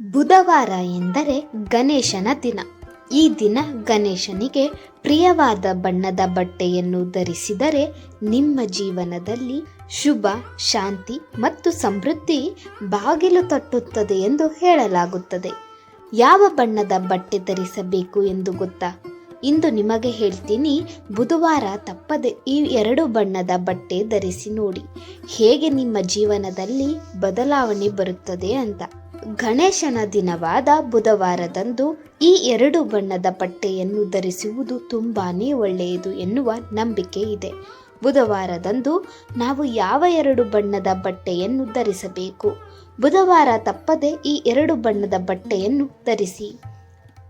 ಬುಧವಾರ ಎಂದರೆ ಗಣೇಶನ ದಿನ. ಈ ದಿನ ಗಣೇಶನಿಗೆ ಪ್ರಿಯವಾದ ಬಣ್ಣದ ಬಟ್ಟೆಯನ್ನು ಧರಿಸಿದರೆ ನಿಮ್ಮ ಜೀವನದಲ್ಲಿ ಶುಭ, ಶಾಂತಿ ಮತ್ತು ಸಮೃದ್ಧಿ ಬಾಗಿಲು ತಟ್ಟುತ್ತದೆ ಎಂದು ಹೇಳಲಾಗುತ್ತದೆ. ಯಾವ ಬಣ್ಣದ ಬಟ್ಟೆ ಧರಿಸಬೇಕು ಎಂದು ಗೊತ್ತಾ? ಇಂದು ನಿಮಗೆ ಹೇಳ್ತೀನಿ, ಬುಧವಾರ ತಪ್ಪದೆ ಈ ಎರಡು ಬಣ್ಣದ ಬಟ್ಟೆ ಧರಿಸಿ ನೋಡಿ. ಹೇಗೆ ನಿಮ್ಮ ಜೀವನದಲ್ಲಿ ಬದಲಾವಣೆ ಬರುತ್ತದೆ ಅಂತ. ಗಣೇಶನ ದಿನವಾದ ಬುಧವಾರದಂದು ಈ ಎರಡು ಬಣ್ಣದ ಬಟ್ಟೆಯನ್ನು ಧರಿಸುವುದು ತುಂಬಾ ಒಳ್ಳೆಯದು ಎನ್ನುವ ನಂಬಿಕೆ ಇದೆ. ಬುಧವಾರದಂದು ನಾವು ಯಾವ ಎರಡು ಬಣ್ಣದ ಬಟ್ಟೆಯನ್ನು ಧರಿಸಬೇಕು? ಬುಧವಾರ ತಪ್ಪದೆ ಈ ಎರಡು ಬಣ್ಣದ ಬಟ್ಟೆಯನ್ನು ಧರಿಸಿ.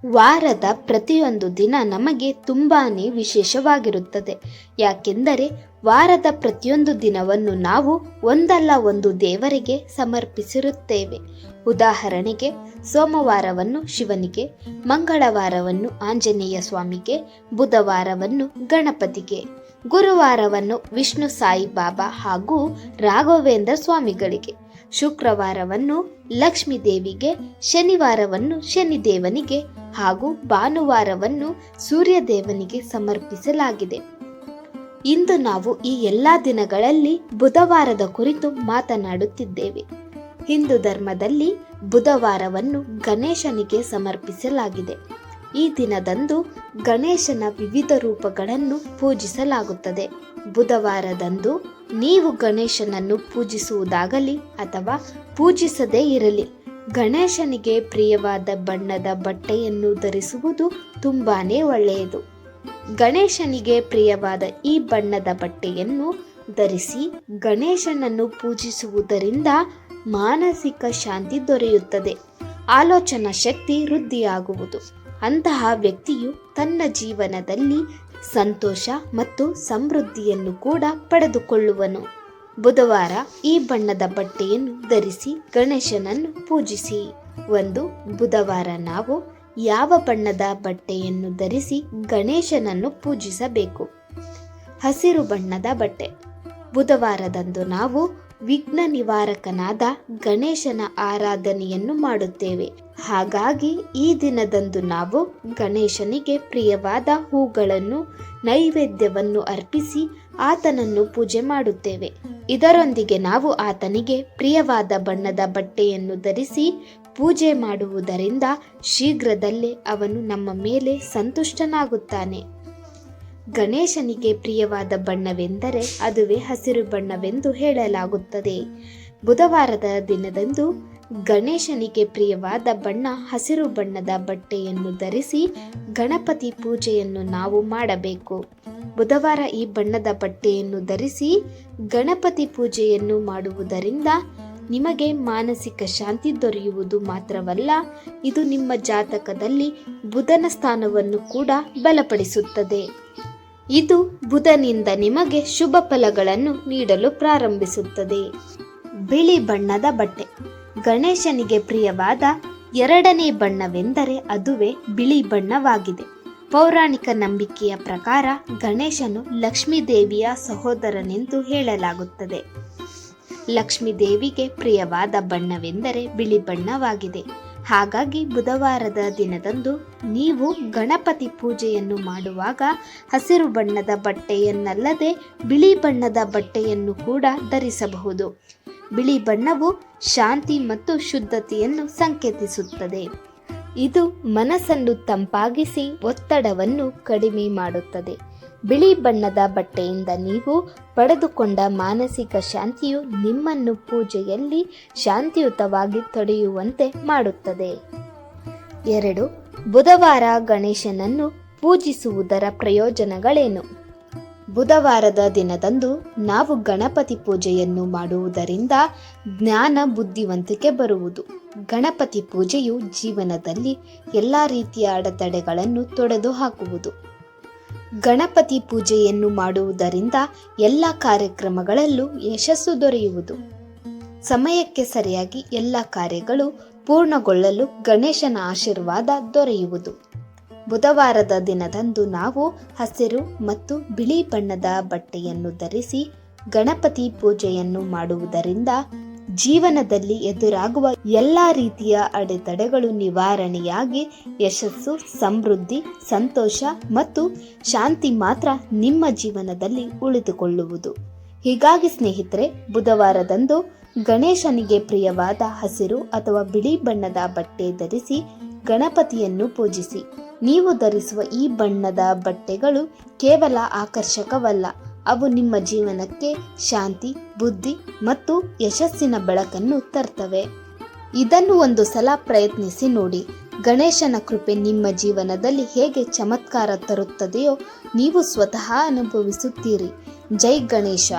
ವಾರದ ಪ್ರತಿಯೊಂದು ದಿನ ನಮಗೆ ತುಂಬಾ ವಿಶೇಷವಾಗಿರುತ್ತದೆ. ಯಾಕೆಂದರೆ ವಾರದ ಪ್ರತಿಯೊಂದು ದಿನವನ್ನು ನಾವು ಒಂದಲ್ಲ ಒಂದು ದೇವರಿಗೆ ಸಮರ್ಪಿಸಿರುತ್ತೇವೆ. ಉದಾಹರಣೆಗೆ, ಸೋಮವಾರವನ್ನು ಶಿವನಿಗೆ, ಮಂಗಳವಾರವನ್ನು ಆಂಜನೇಯ ಸ್ವಾಮಿಗೆ, ಬುಧವಾರವನ್ನು ಗಣಪತಿಗೆ, ಗುರುವಾರವನ್ನು ವಿಷ್ಣು ಸಾಯಿಬಾಬಾ ಹಾಗೂ ರಾಘವೇಂದ್ರ ಸ್ವಾಮಿಗಳಿಗೆ, ಶುಕ್ರವಾರವನ್ನು ಲಕ್ಷ್ಮೀ ದೇವಿಗೆ, ಶನಿವಾರವನ್ನು ಶನಿದೇವನಿಗೆ ಹಾಗೂ ಭಾನುವಾರವನ್ನು ಸೂರ್ಯದೇವನಿಗೆ ಸಮರ್ಪಿಸಲಾಗಿದೆ. ಇಂದು ನಾವು ಈ ಎಲ್ಲ ದಿನಗಳಲ್ಲಿ ಬುಧವಾರದ ಕುರಿತು ಮಾತನಾಡುತ್ತಿದ್ದೇವೆ. ಹಿಂದೂ ಧರ್ಮದಲ್ಲಿ ಬುಧವಾರವನ್ನು ಗಣೇಶನಿಗೆ ಸಮರ್ಪಿಸಲಾಗಿದೆ. ಈ ದಿನದಂದು ಗಣೇಶನ ವಿವಿಧ ರೂಪಗಳನ್ನು ಪೂಜಿಸಲಾಗುತ್ತದೆ. ಬುಧವಾರದಂದು ನೀವು ಗಣೇಶನನ್ನು ಪೂಜಿಸುವುದಾಗಲಿ ಅಥವಾ ಪೂಜಿಸದೇ ಇರಲಿ, ಗಣೇಶನಿಗೆ ಪ್ರಿಯವಾದ ಬಣ್ಣದ ಬಟ್ಟೆಯನ್ನು ಧರಿಸುವುದು ತುಂಬಾನೇ ಒಳ್ಳೆಯದು. ಗಣೇಶನಿಗೆ ಪ್ರಿಯವಾದ ಈ ಬಣ್ಣದ ಬಟ್ಟೆಯನ್ನು ಧರಿಸಿ ಗಣೇಶನನ್ನು ಪೂಜಿಸುವುದರಿಂದ ಮಾನಸಿಕ ಶಾಂತಿ ದೊರೆಯುತ್ತದೆ. ಆಲೋಚನಾ ಶಕ್ತಿ ವೃದ್ಧಿಯಾಗುವುದು. ಅಂತಹ ವ್ಯಕ್ತಿಯು ತನ್ನ ಜೀವನದಲ್ಲಿ ಸಂತೋಷ ಮತ್ತು ಸಮೃದ್ಧಿಯನ್ನು ಕೂಡ ಪಡೆದುಕೊಳ್ಳುವನು. ಬುಧವಾರ ಈ ಬಣ್ಣದ ಬಟ್ಟೆಯನ್ನು ಧರಿಸಿ ಗಣೇಶನನ್ನು ಪೂಜಿಸಿ. ಒಂದು ಬುಧವಾರ ನಾವು ಯಾವ ಬಣ್ಣದ ಬಟ್ಟೆಯನ್ನು ಧರಿಸಿ ಗಣೇಶನನ್ನು ಪೂಜಿಸಬೇಕು? ಹಸಿರು ಬಣ್ಣದ ಬಟ್ಟೆ. ಬುಧವಾರದಂದು ನಾವು ವಿಘ್ನ ನಿವಾರಕನಾದ ಗಣೇಶನ ಆರಾಧನೆಯನ್ನು ಮಾಡುತ್ತೇವೆ. ಹಾಗಾಗಿ ಈ ದಿನದಂದು ನಾವು ಗಣೇಶನಿಗೆ ಪ್ರಿಯವಾದ ಹೂಗಳನ್ನು, ನೈವೇದ್ಯವನ್ನು ಅರ್ಪಿಸಿ ಆತನನ್ನು ಪೂಜೆ ಮಾಡುತ್ತೇವೆ. ಇದರೊಂದಿಗೆ ನಾವು ಆತನಿಗೆ ಪ್ರಿಯವಾದ ಬಣ್ಣದ ಬಟ್ಟೆಯನ್ನು ಧರಿಸಿ ಪೂಜೆ ಮಾಡುವುದರಿಂದ ಶೀಘ್ರದಲ್ಲೇ ಅವನು ನಮ್ಮ ಮೇಲೆ ಸಂತುಷ್ಟನಾಗುತ್ತಾನೆ. ಗಣೇಶನಿಗೆ ಪ್ರಿಯವಾದ ಬಣ್ಣವೆಂದರೆ ಅದುವೇ ಹಸಿರು ಬಣ್ಣವೆಂದು ಹೇಳಲಾಗುತ್ತದೆ. ಬುಧವಾರದ ದಿನದಂದು ಗಣೇಶನಿಗೆ ಪ್ರಿಯವಾದ ಬಣ್ಣ ಹಸಿರು ಬಣ್ಣದ ಬಟ್ಟೆಯನ್ನು ಧರಿಸಿ ಗಣಪತಿ ಪೂಜೆಯನ್ನು ನಾವು ಮಾಡಬೇಕು. ಬುಧವಾರ ಈ ಬಣ್ಣದ ಬಟ್ಟೆಯನ್ನು ಧರಿಸಿ ಗಣಪತಿ ಪೂಜೆಯನ್ನು ಮಾಡುವುದರಿಂದ ನಿಮಗೆ ಮಾನಸಿಕ ಶಾಂತಿ ದೊರೆಯುವುದು ಮಾತ್ರವಲ್ಲ, ಇದು ನಿಮ್ಮ ಜಾತಕದಲ್ಲಿ ಬುಧನ ಸ್ಥಾನವನ್ನು ಕೂಡ ಬಲಪಡಿಸುತ್ತದೆ. ಇದು ಬುಧನಿಂದ ನಿಮಗೆ ಶುಭ ಫಲಗಳನ್ನು ನೀಡಲು ಪ್ರಾರಂಭಿಸುತ್ತದೆ. ಬಿಳಿ ಬಣ್ಣದ ಬಟ್ಟೆ. ಗಣೇಶನಿಗೆ ಪ್ರಿಯವಾದ ಎರಡನೇ ಬಣ್ಣವೆಂದರೆ ಅದುವೇ ಬಿಳಿ ಬಣ್ಣವಾಗಿದೆ. ಪೌರಾಣಿಕ ನಂಬಿಕೆಯ ಪ್ರಕಾರ ಗಣೇಶನು ಲಕ್ಷ್ಮೀದೇವಿಯ ಸಹೋದರನೆಂದು ಹೇಳಲಾಗುತ್ತದೆ. ಲಕ್ಷ್ಮೀ ದೇವಿಗೆ ಪ್ರಿಯವಾದ ಬಣ್ಣವೆಂದರೆ ಬಿಳಿ ಬಣ್ಣವಾಗಿದೆ. ಹಾಗಾಗಿ ಬುಧವಾರದ ದಿನದಂದು ನೀವು ಗಣಪತಿ ಪೂಜೆಯನ್ನು ಮಾಡುವಾಗ ಹಸಿರು ಬಣ್ಣದ ಬಟ್ಟೆಯನ್ನಲ್ಲದೆ ಬಿಳಿ ಬಣ್ಣದ ಬಟ್ಟೆಯನ್ನು ಕೂಡ ಧರಿಸಬಹುದು. ಬಿಳಿ ಬಣ್ಣವು ಶಾಂತಿ ಮತ್ತು ಶುದ್ಧತೆಯನ್ನು ಸಂಕೇತಿಸುತ್ತದೆ. ಇದು ಮನಸ್ಸನ್ನು ತಂಪಾಗಿಸಿ ಒತ್ತಡವನ್ನು ಕಡಿಮೆ ಮಾಡುತ್ತದೆ. ಬಿಳಿ ಬಣ್ಣದ ಬಟ್ಟೆಯಿಂದ ನೀವು ಪಡೆದುಕೊಂಡ ಮಾನಸಿಕ ಶಾಂತಿಯು ನಿಮ್ಮನ್ನು ಪೂಜೆಯಲ್ಲಿ ಶಾಂತಿಯುತವಾಗಿ ತೊಡೆಯುವಂತೆ ಮಾಡುತ್ತದೆ. ಎರಡು, ಬುಧವಾರ ಗಣೇಶನನ್ನು ಪೂಜಿಸುವುದರ ಪ್ರಯೋಜನಗಳೇನು? ಬುಧವಾರದ ದಿನದಂದು ನಾವು ಗಣಪತಿ ಪೂಜೆಯನ್ನು ಮಾಡುವುದರಿಂದ ಜ್ಞಾನ ಬುದ್ಧಿವಂತಿಕೆ ಬರುವುದು. ಗಣಪತಿ ಪೂಜೆಯು ಜೀವನದಲ್ಲಿ ಎಲ್ಲ ರೀತಿಯ ಅಡೆತಡೆಗಳನ್ನು ತೊಡೆದು ಹಾಕುವುದು. ಗಣಪತಿ ಪೂಜೆಯನ್ನು ಮಾಡುವುದರಿಂದ ಎಲ್ಲ ಕಾರ್ಯಕ್ರಮಗಳಲ್ಲೂ ಯಶಸ್ಸು ದೊರೆಯುವುದು. ಸಮಯಕ್ಕೆ ಸರಿಯಾಗಿ ಎಲ್ಲ ಕಾರ್ಯಗಳು ಪೂರ್ಣಗೊಳ್ಳಲು ಗಣೇಶನ ಆಶೀರ್ವಾದ ದೊರೆಯುವುದು. ಬುಧವಾರದ ದಿನದಂದು ನಾವು ಹಸಿರು ಮತ್ತು ಬಿಳಿ ಬಣ್ಣದ ಬಟ್ಟೆಯನ್ನು ಧರಿಸಿ ಗಣಪತಿ ಪೂಜೆಯನ್ನು ಮಾಡುವುದರಿಂದ ಜೀವನದಲ್ಲಿ ಎದುರಾಗುವ ಎಲ್ಲ ರೀತಿಯ ಅಡೆತಡೆಗಳು ನಿವಾರಣೆಯಾಗಿ ಯಶಸ್ಸು, ಸಮೃದ್ಧಿ, ಸಂತೋಷ ಮತ್ತು ಶಾಂತಿ ಮಾತ್ರ ನಿಮ್ಮ ಜೀವನದಲ್ಲಿ ಉಳಿದುಕೊಳ್ಳುವುದು. ಹೀಗಾಗಿ ಸ್ನೇಹಿತರೆ, ಬುಧವಾರದಂದು ಗಣೇಶನಿಗೆ ಪ್ರಿಯವಾದ ಹಸಿರು ಅಥವಾ ಬಿಳಿ ಬಣ್ಣದ ಬಟ್ಟೆ ಧರಿಸಿ ಗಣಪತಿಯನ್ನು ಪೂಜಿಸಿ. ನೀವು ಧರಿಸುವ ಈ ಬಣ್ಣದ ಬಟ್ಟೆಗಳು ಕೇವಲ ಆಕರ್ಷಕವಲ್ಲ. ಅವು ನಿಮ್ಮ ಜೀವನಕ್ಕೆ ಶಾಂತಿ, ಬುದ್ಧಿ ಮತ್ತು ಯಶಸ್ಸಿನ ಬೆಳಕನ್ನು ತರ್ತವೆ. ಇದನ್ನು ಒಂದು ಸಲ ಪ್ರಯತ್ನಿಸಿ ನೋಡಿ. ಗಣೇಶನ ಕೃಪೆ ನಿಮ್ಮ ಜೀವನದಲ್ಲಿ ಹೇಗೆ ಚಮತ್ಕಾರ ತರುತ್ತದೆಯೋ ನೀವು ಸ್ವತಃ ಅನುಭವಿಸುತ್ತೀರಿ. ಜೈ ಗಣೇಶ.